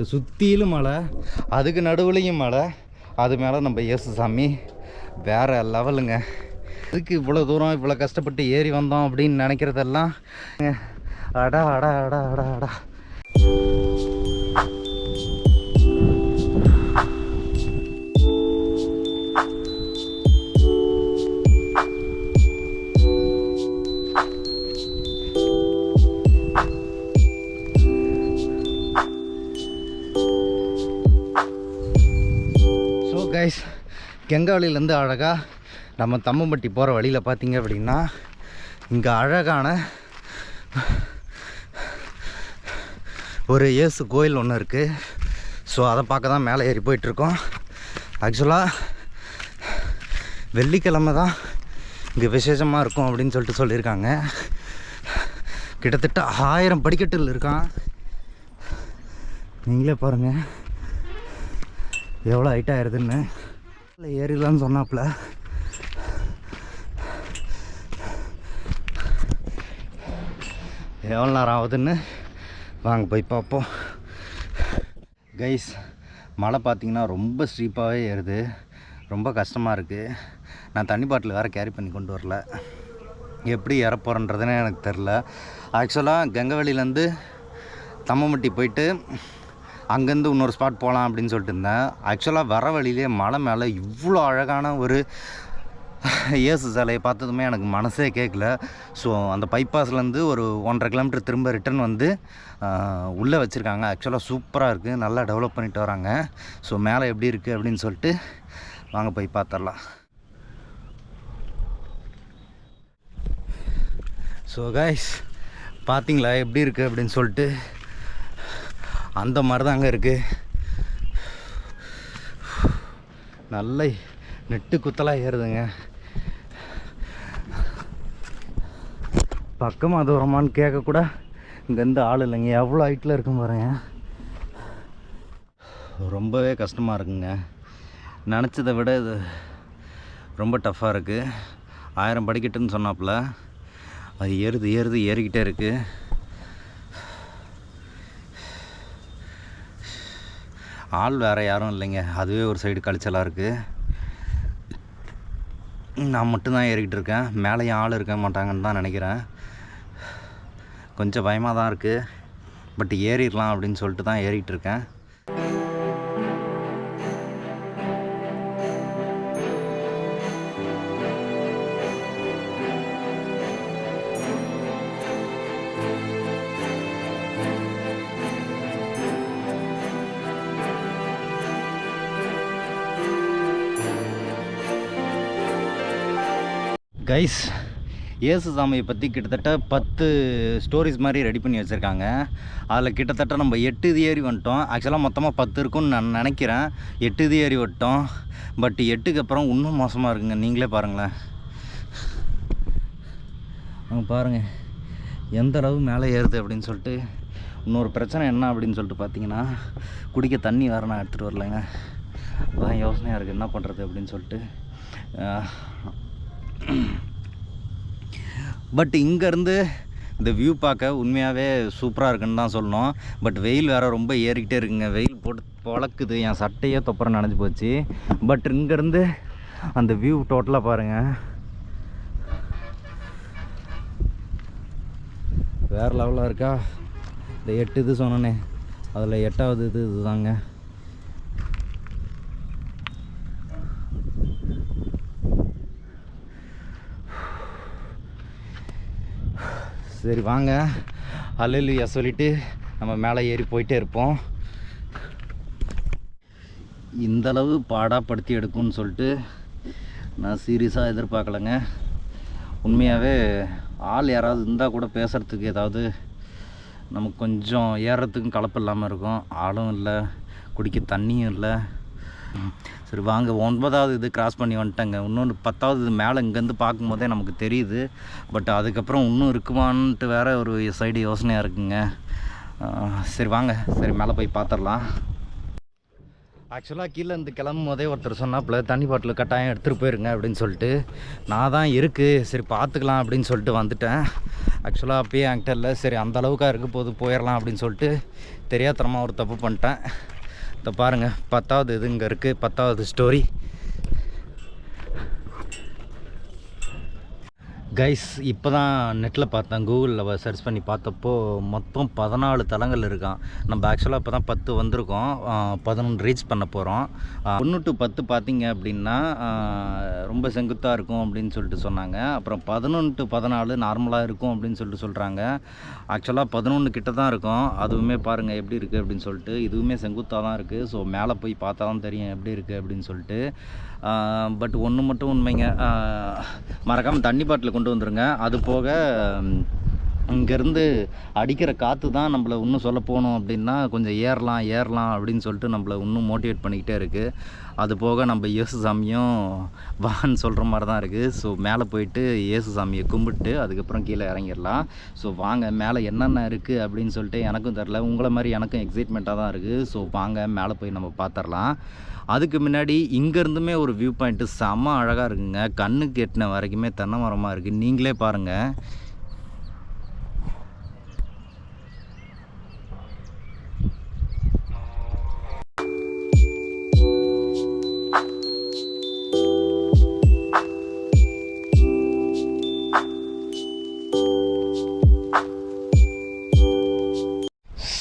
சொல்லிட்டு சுற்றிலும் மலை அதுக்கு நடுவுலையும் மலை அது மேலே நம்ம இயேசு சாமி வேறு லெவலுங்க. அதுக்கு இவ்வளோ தூரம் இவ்வளோ கஷ்டப்பட்டு ஏறி வந்தோம் அப்படின்னு நினைக்கிறதெல்லாம்? அடா அடா அடா அடா அடா. கெங்காவளிலேருந்து அழகாக நம்ம தம்மம்பட்டி போகிற வழியில் பார்த்தீங்க அப்படின்னா இங்கே அழகான ஒரு இயேசு கோயில் ஒன்று இருக்குது ஸோ அதை பார்க்க தான் மேலே ஏறி போயிட்டுருக்கோம். ஆக்சுவலாக வெள்ளிக்கிழமை தான் இங்கே விசேஷமாக இருக்கும் அப்படின்னு சொல்லிட்டு சொல்லியிருக்காங்க. கிட்டத்தட்ட ஆயிரம் படிக்கட்டுகள் இருக்கான். நீங்களே பாருங்கள் எவ்வளோ ஹைட் ஆயிருதுன்னு இல்லை ஏறிடலான்னு சொன்னாப்புல. எவ்வளோ நேரம் ஆகுதுன்னு? வாங்க போய் பார்ப்போம். கைஸ் மழை பார்த்தீங்கன்னா ரொம்ப ஸ்டீப்பாகவே ஏறுது. ரொம்ப கஷ்டமாக இருக்குது நான் தண்ணி பாட்டில் வேறு கேரி பண்ணி கொண்டு வரல. எப்படி ஏற எனக்கு தெரில ஆக்சுவலாக கங்கவெளியிலேருந்து தம்மம்பட்டி போயிட்டு அங்கேருந்து இன்னொரு ஸ்பாட் போகலாம் அப்படின்னு சொல்லிட்டு இருந்தேன். ஆக்சுவலாக வர வழியிலே மலை மேலே இவ்வளோ அழகான ஒரு இயேசு சிலையை பார்த்ததுமே எனக்கு மனசே கேட்கல. ஸோ அந்த பைபாஸ்லேருந்து ஒரு ஒன்றரை கிலோமீட்டர் திரும்ப ரிட்டர்ன் வந்து உள்ளே வச்சுருக்காங்க. ஆக்சுவலாக சூப்பராக இருக்குது நல்லா டெவலப் பண்ணிட்டு வராங்க. ஸோ மேலே எப்படி இருக்குது அப்படின்னு சொல்லிட்டு வாங்க போய் பார்த்துடலாம். ஸோ கைஸ் பார்த்தீங்களா? எப்படி இருக்குது அப்படின்னு சொல்லிட்டு அந்த மாதிரி தாங்க இருக்குது நல்ல நெட்டு குத்தலாக ஏறுதுங்க. பக்கமாக தூரமான்னு கேட்கக்கூட இங்கேருந்து ஆள் இல்லைங்க. எவ்வளோ ஹைட்டில் இருக்கும் பாருங்க. ரொம்பவே கஷ்டமாக இருக்குங்க. நினச்சதை விட இது ரொம்ப டஃப்பாக இருக்குது ஆயிரம் படிக்கட்டுன்னு சொன்னாப்புல. அது ஏறுது ஏறுது ஏறிக்கிட்டே இருக்குது ஆள் வேறு யாரும் இல்லைங்க. அதுவே ஒரு சைடு கழிச்சலாக இருக்குது நான் மட்டும்தான் ஏறிக்கிட்டு இருக்கேன். மேலேயும் ஆள் இருக்க மாட்டாங்கன்னு தான் நினைக்கிறேன். கொஞ்சம் பயமாக தான் இருக்குது பட் ஏறிடலாம் அப்படின்னு சொல்லிட்டு தான் ஏறிக்கிட்டு இருக்கேன். கைஸ் இயேசு சாமியை பற்றி கிட்டத்தட்ட பத்து ஸ்டோரிஸ் மாதிரி ரெடி பண்ணி வச்சுருக்காங்க. அதில் கிட்டத்தட்ட நம்ம எட்டு இது ஏறி வந்துட்டோம். ஆக்சுவலாக மொத்தமாக பத்து இருக்கும்னு நான் நினைக்கிறேன். எட்டு இது ஏறி விட்டோம் பட் எட்டுக்கு அப்புறம் இன்னும் மோசமாக இருக்குங்க. நீங்களே பாருங்களேன். அவங்க பாருங்கள் எந்த அளவு மேலே ஏறுது அப்படின்னு சொல்லிட்டு. இன்னொரு பிரச்சனை என்ன அப்படின்னு சொல்லிட்டு பார்த்தீங்கன்னா குடிக்க தண்ணி வேறு நான் எடுத்துகிட்டு வரலைங்க. அதான் யோசனையாக இருக்குது என்ன பண்ணுறது அப்படின்னு சொல்லிட்டு. பட் இங்கேருந்து இந்த வியூ பார்க்க உண்மையாகவே சூப்பராக இருக்குன்னு தான் சொல்லணும். பட் வெயில் வேறு ரொம்ப ஏறிக்கிட்டே இருக்குங்க. வெயில் போட்டு பொழக்குது. என் சட்டையே தொப்பரம் நனைஞ்சு போச்சு. பட் இங்கேருந்து அந்த வியூ டோட்டலாக பாருங்கள் வேறு லெவலாக இருக்கா? இந்த எட்டு இது சொன்னனே. அதில் எட்டாவது இது இதுதாங்க. சரி வாங்க. அல்லையா சொல்லிட்டு நம்ம மேலே ஏறி போயிட்டே இருப்போம். இந்த அளவு பாடாப்படுத்தி எடுக்கும்னு சொல்லிட்டு நான் சீரியஸாக எதிர்பார்க்கலங்க. உண்மையாகவே ஆள் யாராவது இருந்தால் கூட பேசுகிறதுக்கு ஏதாவது நமக்கு கொஞ்சம் ஏறுறதுக்கும் கலப்பு இல்லாமல் இருக்கும். ஆளும் இல்லை குடிக்க தண்ணியும் இல்லை. சரி வாங்க. ஒன்பதாவது இது கிராஸ் பண்ணி வந்துட்டேங்க. இன்னொன்று பத்தாவது இது மேலே இங்கேருந்து பார்க்கும்போதே நமக்கு தெரியுது. பட் அதுக்கப்புறம் இன்னும் இருக்குமான்ட்டு வேறு ஒரு சைடு யோசனையாக இருக்குங்க. சரி வாங்க. சரி மேலே போய் பார்த்துடலாம். ஆக்சுவலாக கீழே இருந்து கிளம்பும் போதே ஒருத்தர் சொன்னாப்புல தண்ணி பாட்டில் கட்டாயம் எடுத்துகிட்டு போயிருங்க அப்படின்னு சொல்லிட்டு. நான் தான் இருக்குது சரி பார்த்துக்கலாம் அப்படின்னு சொல்லிட்டு வந்துட்டேன். ஆக்சுவலாக அப்பயே என்கிட்ட இல்லை. சரி அந்த அளவுக்காக இருக்க போது போயிடலாம் அப்படின்னு சொல்லிட்டு தெரியாத்தனமாக ஒரு தப்பு பண்ணிட்டேன். இதை பாருங்கள் பத்தாவது இது இங்கே இருக்குது பத்தாவது ஸ்டோரி கைஸ் இப்போ தான் நெட்டில் பார்த்தேன் கூகுளில் சர்ச் பண்ணி பார்த்தப்போ மொத்தம் பதினாலு தலங்கள் இருக்கான். நம்ம ஆக்சுவலாக இப்போ தான் பத்து வந்திருக்கோம். பதினொன்று ரீச் பண்ண போகிறோம் ஒன்று டு பத்து பார்த்தீங்க அப்படின்னா ரொம்ப செங்குத்தாக இருக்கும் அப்படின்னு சொல்லிட்டு சொன்னாங்க. அப்புறம் பதினொன்று டு பதினாலு நார்மலாக இருக்கும் அப்படின்னு சொல்லிட்டு சொல்கிறாங்க ஆக்சுவலாக பதினொன்று கிட்ட தான் இருக்கும். அதுவுமே பாருங்கள் எப்படி இருக்குது அப்படின்னு சொல்லிட்டு. இதுவுமே செங்குத்தாக தான் இருக்குது ஸோ மேலே போய் பார்த்தா தான் தெரியும் எப்படி இருக்குது அப்படின்னு சொல்லிட்டு. பட் ஒன்று மட்டும் உண்மைங்க. மறக்காமல் தண்ணி பாட்டில் கொண்டு வந்துருங்க. அது போக இங்கேருந்து அடிக்கிற காற்று தான் நம்மளை இன்னும் சொல்ல போகணும் அப்படின்னா கொஞ்சம் ஏறலாம் ஏறலாம் அப்படின்னு சொல்லிட்டு நம்மளை இன்னும் மோட்டிவேட் பண்ணிக்கிட்டே இருக்குது அது போக நம்ம இயேசு சாமியும் வான்னு சொல்கிற மாதிரி தான் இருக்குது ஸோ மேலே போயிட்டு இயேசு சாமியை கும்பிட்டு அதுக்கப்புறம் கீழே இறங்கிடலாம். ஸோ வாங்க மேலே என்னென்ன இருக்குது அப்படின்னு சொல்லிட்டு எனக்கும் தெரில உங்களை மாதிரி எனக்கும் எக்ஸைட்மெண்ட்டாக தான் இருக்குது ஸோ வாங்க மேலே போய் நம்ம பார்த்துடலாம். அதுக்கு முன்னாடி இங்கேருந்துமே ஒரு வியூ பாயிண்ட்டு செம்ம அழகாக இருக்குங்க. கண்ணுக்கு எட்டின வரைக்குமே தென்னை மரமாக இருக்குது நீங்களே பாருங்கள்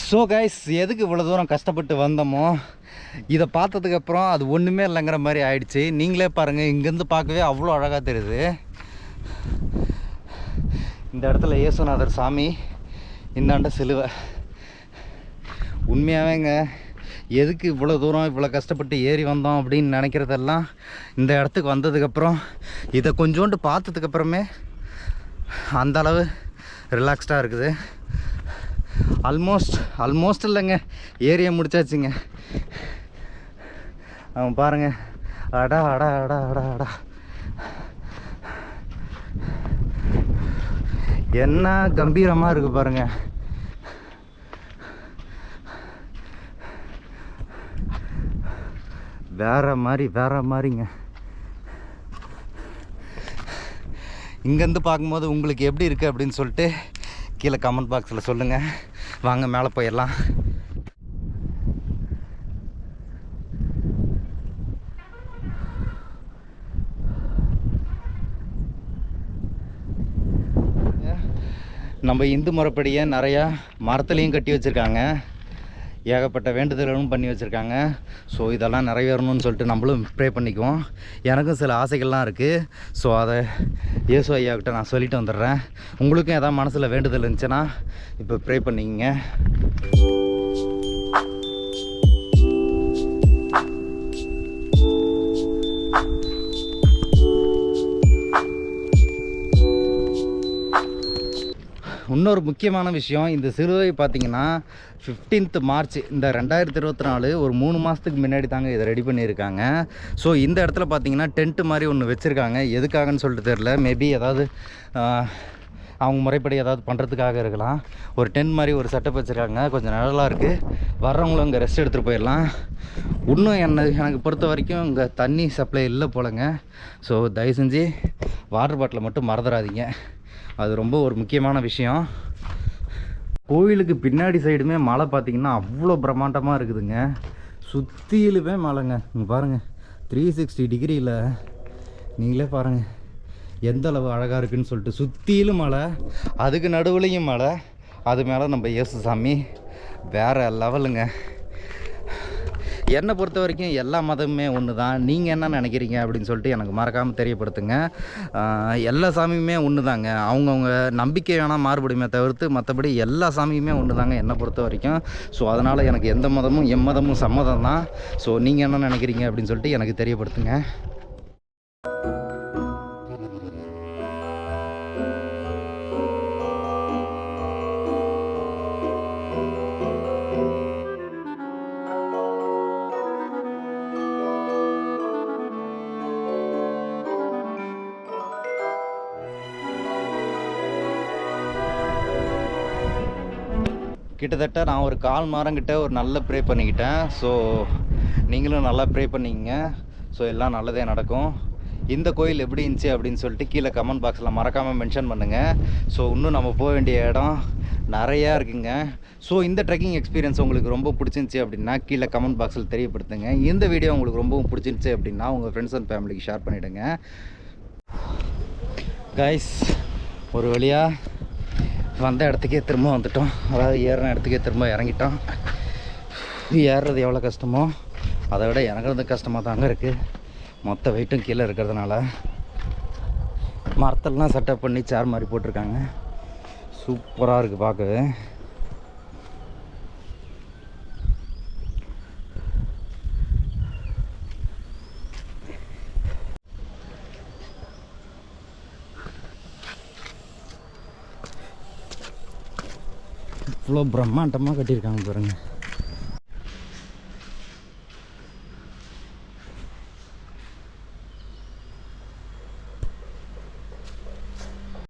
ஸோ கைஸ் எதுக்கு இவ்வளோ தூரம் கஷ்டப்பட்டு வந்தோமோ இதை பார்த்ததுக்கப்புறம் அது ஒன்றுமே இல்லைங்கிற மாதிரி ஆயிடுச்சு. நீங்களே பாருங்கள் இங்கேருந்து பார்க்கவே அவ்வளோ அழகாக தெரியுது. இந்த இடத்துல இயேசுநாதர் சாமி இந்தாண்ட சிலுவை. உண்மையாகவேங்க எதுக்கு இவ்வளோ தூரம் இவ்வளோ கஷ்டப்பட்டு ஏறி வந்தோம் அப்படின்னு நினைக்கிறதெல்லாம் இந்த இடத்துக்கு வந்ததுக்கப்புறம் இதை கொஞ்சோண்டு பார்த்ததுக்கப்புறமே அந்த அளவு ரிலாக்ஸ்டாக இருக்குது. ஆல்மோஸ்ட் ஆல்மோஸ்ட் இல்லைங்க. ஏரியா முடிச்சாச்சுங்க. அவன் பாருங்க. அடா அடா அடா அடா அடா. என்ன கம்பீரமாக இருக்குது பாருங்க. வேற மாதிரி வேற மாதிரிங்க. இங்கேருந்து பார்க்கும்போது உங்களுக்கு எப்படி இருக்குது அப்படின்னு சொல்லிட்டு கீழே கமெண்ட் பாக்ஸில் சொல்லுங்கள் வாங்க மேலே போயிடலாம். நம்ம இந்து முறைப்படியே நிறையா மரத்துலேயும் கட்டி வச்சுருக்காங்க. ஏகப்பட்ட வேண்டுதல்களும் பண்ணி வச்சுருக்காங்க. ஸோ இதெல்லாம் நிறைவேறணும்னு சொல்லிட்டு நம்மளும் ப்ரே பண்ணிக்குவோம். எனக்கும் சில ஆசைகள்லாம் இருக்குது ஸோ அதை இயேசு ஐயாக்கிட்ட நான் சொல்லிட்டு வந்துடுறேன். உங்களுக்கும் எதாவது மனசில் வேண்டுதல் இருந்துச்சுன்னா இப்போ ப்ரே பண்ணிக்கங்க. இன்னொரு முக்கியமான விஷயம் இந்த சிலுவை பார்த்தீங்கன்னா 15th மார்ச் இந்த ரெண்டாயிரத்தி இருபத்தி நாலு ஒரு மூணு மாதத்துக்கு முன்னாடி தாங்க இதை ரெடி பண்ணியிருக்காங்க. ஸோ இந்த இடத்துல பார்த்தீங்கன்னா டென்ட்டு மாதிரி ஒன்று வச்சுருக்காங்க. எதுக்காகன்னு சொல்லிட்டு தெரில மேபி ஏதாவது அவங்க முறைப்படி ஏதாவது பண்ணுறதுக்காக இருக்கலாம். ஒரு டென்ட் மாதிரி ஒரு செட்டப் வச்சுருக்காங்க. கொஞ்சம் நல்லா இருக்குது வர்றவங்களும் இங்கே ரெஸ்ட் எடுத்துகிட்டு போயிடலாம். இன்னும் என்ன எனக்கு பொறுத்த வரைக்கும் இங்கே தண்ணி சப்ளை இல்லை போலங்க. ஸோ தயவு செஞ்சு வாட்டர் பாட்டிலை மட்டும் மறந்துடாதீங்க. அது ரொம்ப ஒரு முக்கியமான விஷயம். கோயிலுக்கு பின்னாடி சைடுமே மலை பார்த்தீங்கன்னா அவ்வளோ பிரம்மாண்டமாக இருக்குதுங்க. சுற்றிலுமே மலைங்க. இங்கே பாருங்கள் த்ரீ சிக்ஸ்டி டிகிரியில் நீங்களே பாருங்கள் எந்த அளவு அழகாக இருக்குதுன்னு சொல்லிட்டு சுற்றிலும் மலை அதுக்கு நடுவுலையும் மலை அது மேலே நம்ம இயேசு சாமி வேறு லெவலுங்க. என்னை பொறுத்த வரைக்கும் எல்லா மதமுமே ஒன்று தான். நீங்கள் என்ன நினைக்கிறீங்க அப்படின்னு சொல்லிட்டு எனக்கு மறக்காமல் தெரியப்படுத்துங்க. எல்லா சாமியுமே ஒன்று தாங்க. அவங்கவுங்க நம்பிக்கை வேணால் மாறுபடுமே தவிர்த்து மற்றபடி எல்லா சாமியுமே ஒன்று தாங்க என்னை பொறுத்த வரைக்கும். ஸோ அதனால் எனக்கு எந்த மதமும் எம்மதமும் சம்மதம் தான். ஸோ நீங்கள் என்ன நினைக்கிறீங்க அப்படின்னு சொல்லிட்டு எனக்கு தெரியப்படுத்துங்க. கிட்டத்தட்ட நான் ஒரு கால் மரங்கிட்ட ஒரு நல்ல ப்ரே பண்ணிக்கிட்டேன். ஸோ நீங்களும் நல்லா ப்ரே பண்ணிங்க ஸோ எல்லாம் நல்லதே நடக்கும். இந்த கோயில் எப்படி இருந்துச்சு அப்படின்னு சொல்லிட்டு கீழே கமெண்ட் பாக்ஸில் மறக்காமல் மென்ஷன் பண்ணுங்கள் ஸோ இன்னும் நம்ம போக வேண்டிய இடம் நிறையா இருக்குங்க. ஸோ இந்த ட்ரெக்கிங் எக்ஸ்பீரியன்ஸ் உங்களுக்கு ரொம்ப பிடிச்சிருந்துச்சி அப்படின்னா கீழே கமெண்ட் பாக்ஸில் தெரியப்படுத்துங்க. இந்த வீடியோ உங்களுக்கு ரொம்பவும் பிடிச்சிருந்துச்சி அப்படின்னா உங்கள் ஃப்ரெண்ட்ஸ் அண்ட் ஃபேமிலிக்கு ஷேர் பண்ணிவிடுங்க கைஸ் ஒரு வழியாக வந்த இடத்துக்கே திரும்ப வந்துட்டோம். அதாவது ஏறின இடத்துக்கே திரும்ப இறங்கிட்டோம். ஏறுறது எவ்வளோ கஷ்டமோ அதை விட இறங்குறது கஷ்டமாக தாங்க இருக்குது மொத்த வெயிட்டும் கீழே இருக்கிறதுனால மரத்தெல்லாம் செட்டப் பண்ணி சேர் மாதிரி போட்டிருக்காங்க. சூப்பராக இருக்குது பார்க்கவே. இவ்வளோ பிரம்மாண்டமாக கட்டியிருக்காங்க பாருங்கள்